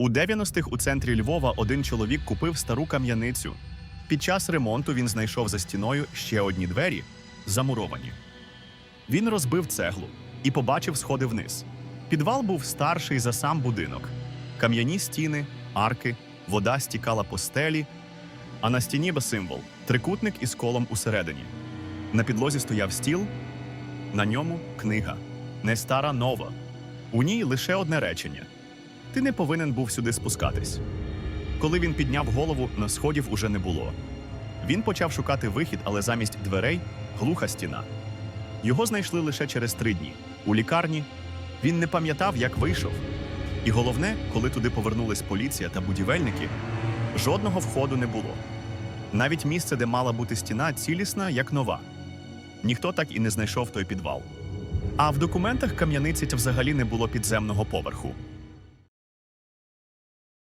У 90-х у центрі Львова один чоловік купив стару кам'яницю. Під час ремонту він знайшов за стіною ще одні двері, замуровані. Він розбив цеглу і побачив сходи вниз. Підвал був старший за сам будинок. Кам'яні стіни, арки, вода стікала по стелі, а на стіні був символ трикутник із колом усередині. На підлозі стояв стіл, на ньому книга, не стара нова. У ній лише одне речення: Ти не повинен був сюди спускатись. Коли він підняв голову, на сходів уже не було. Він почав шукати вихід, але замість дверей глуха стіна. Його знайшли лише через три дні. У лікарні він не пам'ятав, як вийшов. І головне, коли туди повернулись поліція та будівельники, жодного входу не було. Навіть місце, де мала бути стіна, цілісна, як нова. Ніхто так і не знайшов той підвал. А в документах кам'яниці взагалі не було підземного поверху.